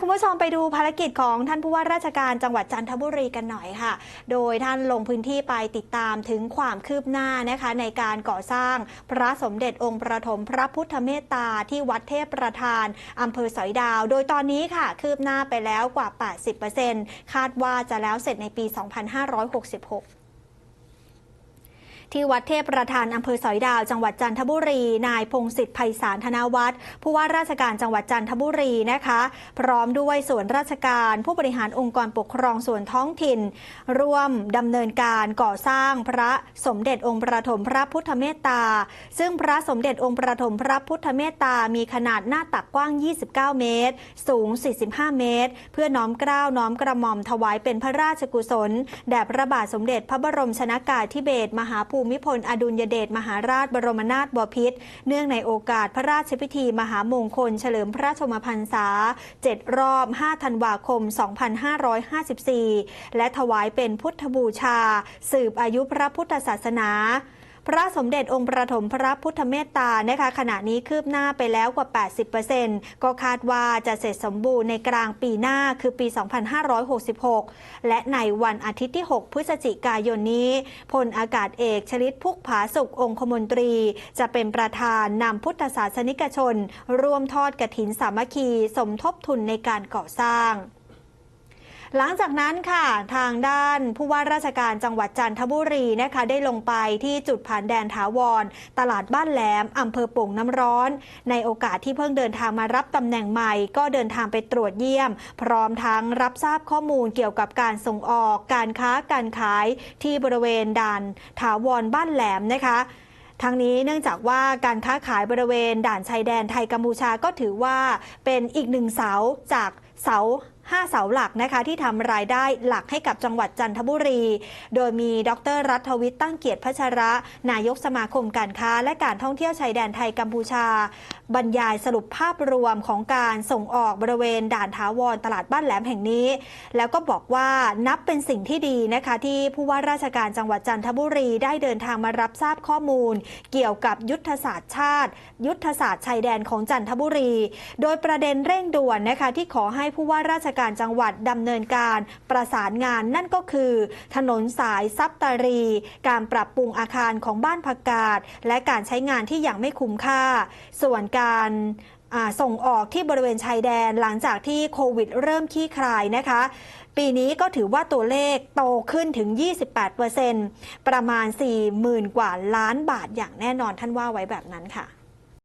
คุณผู้ชมไปดูภารกิจของท่านผู้ว่าราชการจังหวัดจันทบุรีกันหน่อยค่ะ โดยท่านลงพื้นที่ไปติดตามถึงความคืบหน้านะคะในการก่อสร้างพระสมเด็จองค์ประถมพระพุทธเมตตาที่วัดเทพประธานอำเภอสอยดาว โดยตอนนี้ค่ะ คืบหน้าไปแล้วกว่า 80%คาดว่าจะแล้วเสร็จในปี 2566 ที่วัดเทพประธานอำเภอสอยดาว จังหวัดจันทบุรี นายพงศิษฐ์ไพศาลธนวัฒน์ผู้ว่าราชการจังหวัดจันทบุรีนะคะ พร้อมด้วยส่วนราชการ ผู้บริหารองค์กรปกครองส่วนท้องถิ่น ร่วมดำเนินการก่อสร้างพระสมเด็จองค์ประถมพระพุทธเมตตา ซึ่งพระสมเด็จองค์ประถมพระพุทธเมตตา มีขนาดหน้าตักกว้าง 29 เมตร สูง 45 เมตร เพื่อน้อมเกล้าน้อมกระหม่อมถวายเป็นพระราชกุศล แด่พระบาทสมเด็จพระบรมชนากาธิเบศรมหาภูมิพลอดุลยเดชมหาราชบรมนาถบพิตรเนื่องในโอกาสพระราชพิธีมหามงคล เฉลิมพระชมพรรษา 7 รอบ 5 ธันวาคม 2554 และถวายเป็นพุทธบูชา สืบอายุพระพุทธศาสนา พระสมเด็จองค์ประถมพระพุทธเมตตานะคะขณะนี้คืบหน้าไปแล้วกว่า 80%ก็คาดว่าจะเสร็จสมบูรณ์ในกลางปีหน้าคือปี 2566 และในวันอาทิตย์ที่ 6 พฤศจิกายนนี้พลอากาศเอกชลิตพุกผาสุของคมนตรี จะเป็นประธานนำพุทธศาสนิกชน ร่วมทอดกระถินสามัคคี สมทบทุนในการก่อสร้าง หลังจากนั้นค่ะทางด้านผู้ว่าราชการจังหวัดจันทบุรีนะคะได้ลงไปที่จุดผ่านแดนถาวร ตลาดบ้านแหลมอำเภอโป่งน้ำร้อน ในโอกาสที่เพิ่งเดินทางมารับตำแหน่งใหม่ ก็เดินทางไปตรวจเยี่ยม พร้อมทั้งรับทราบข้อมูลเกี่ยวกับการส่งออก การค้าการขายที่บริเวณด่านถาวรบ้านแหลมนะคะทั้งนี้เนื่องจากว่าการค้าขายบริเวณด่านชายแดนไทยกัมพูชาก็ถือว่าเป็นอีกหนึ่งเสาจากเสา 5 เสาหลักนะคะที่ทำรายได้หลักให้กับจังหวัดจันทบุรี โดยมีดรรัฐวิทย์ตั้งเกียรติพัชระ นายกสมาคมการค้า และการท่องเที่ยวชายแดนไทยกัมพูชา บรรยายสรุปภาพรวมของการส่งออกบริเวณด่านถาวรตลาดบ้านแหลมแห่งนี้ แล้วก็บอกว่านับเป็นสิ่งที่ดีนะคะที่ผู้ว่าราชการจังหวัดจันทบุรีได้เดินทางมารับทราบข้อมูล เกี่ยวกับยุทธศาสตร์ชาติ ยุทธศาสตร์ชายแดนของจันทบุรี โดยประเด็นเร่งด่วนนะคะที่ขอให้ผู้ว่าราชการจังหวัดดำเนินการประสานงานนั่นก็คือ ถนนสายซับตารี การปรับปรุงอาคารของบ้านพักกาดและการใช้งานที่ยังไม่คุ้มค่า ส่วนการส่งออกที่บริเวณชายแดนหลังจากที่โควิดเริ่มขี้คลายนะคะ ปีนี้ก็ถือว่าตัวเลขโตขึ้นถึง 28%ประมาณ 40,000 กว่าล้านบาทอย่างแน่นอนท่านว่าไว้แบบนั้นค่ะ